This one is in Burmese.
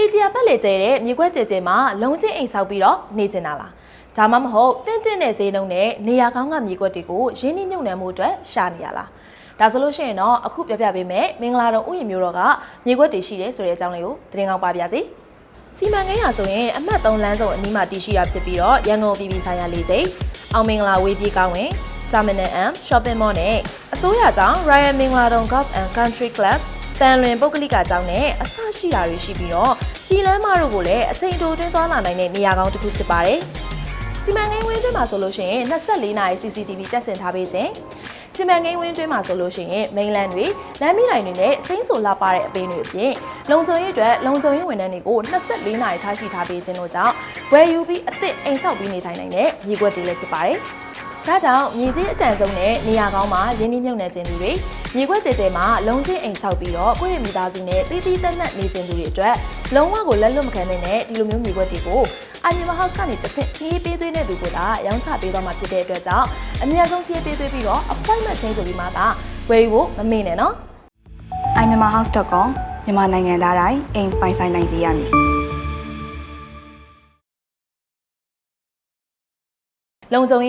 PDF ပတ်လေကျဲတဲ့မြေခွက်ကျဲကျဲမှာလုံချင်းအိမ်ဆောက်ပြီးတော့နေကျင်တာလားဒါမှမဟုတ်တင့်တင့်တဲ့ဈေးနှုန်းနဲ့နေရာကောင်းကမြေခွက်တွေကိုရင်းနှီးမြှုပ်နှံမှုအတွက်ရှာနေရလားဒါဆိုလို့ရှိရင်တော့အခုပြပြပေးမယ်မင်္ဂလာတော်ဥယျာဉ်မျိုးတော်ကမြေခွက်တွေရှိတယ်ဆိုတဲ့အကြောင်းလေးကိုသတင်းကောင်းပါပြစီစီမံကိန်းရဆိုရင်အမှတ်3လမ်းဆုံးအနီးမှာတည်ရှိတာဖြစ်ပြီးတော့ရန်ကုန်ပြည်ပြည်ဆိုင်ရာလေးစိတ်အောင်မင်္ဂလာဝေးပြေးကောင်းဝင် Terminal M Shopping Mall နဲ့အစိုးရကြောင့် Royal မင်္ဂလာတုံ Golf and Country Club တန်လွင်ပုဂ္ဂလိကကျောင်းနဲ့အဆရှိတာတွေရှိပြီးတော့ပြည်လမ်းမတို့ကိုလည်းအချိန်တိုတွင်းသွားလာနိုင်တဲ့နေရာကောင်းတစ်ခုဖြစ်ပါတယ်။စီမံကိန်းဝင်းတွင်းမှာဆိုလို့ရှိရင်24နာရီ CCTV တက်ဆင်ထားပေးခြင်းစီမံကိန်းဝင်းတွင်းမှာဆိုလို့ရှိရင်မိန်လန်တွေလမ်းမလိုင်းတွေနဲ့စိမ့်ဆိုလာပါတဲ့အပင်းတွေအပြင်လုံခြုံရေးအတွက်လုံခြုံရေးဝန်ထမ်းတွေကို24နာရီထားရှိထားပေးခြင်းတို့ကြောင့်ဝယ်ယူပြီးအသစ်အိမ်ဆောက်ပြီးနေထိုင်နိုင်တဲ့မြေကွက်တွေလည်းဖြစ်ပါတယ်။ ဒါကြောင့်မြေကြီးအတန်ဆုံးနဲ့နေရာကောင်းမှာရင်းနှီးမြှုပ်နှံခြင်းသူတွေမြေခွက်ကျဲကျဲမှာလုံးချင်းအိမ်ဆောက်ပြီးတော့ကိုယ့်ရဲ့မိသားစုနဲ့တည်တည်တက်တက်နေခြင်းသူတွေအတွက်လုံးဝကိုလက်လွတ်မခံနိုင်တဲ့ဒီလိုမျိုးမြေခွက်တွေကိုအာညီမဟောက်စ်ကနေတစ်ဆင့်စီးရေးပေးသွင်းတဲ့သူကသာရောင်းချပေးသွားမှာဖြစ်တဲ့အတွက်ကြောင့်အများဆုံးစီးရေးပေးသွင်းပြီးတော့ appointment ချင်းဆိုပြီးမှသာဝယ်ယူဖို့မမေ့နဲ့နော် imamahouse.com မြန်မာနိုင်ငံသားတိုင်းအိမ်ပိုင်ဆိုင်နိုင်စေရမည်လုံခြုံရေး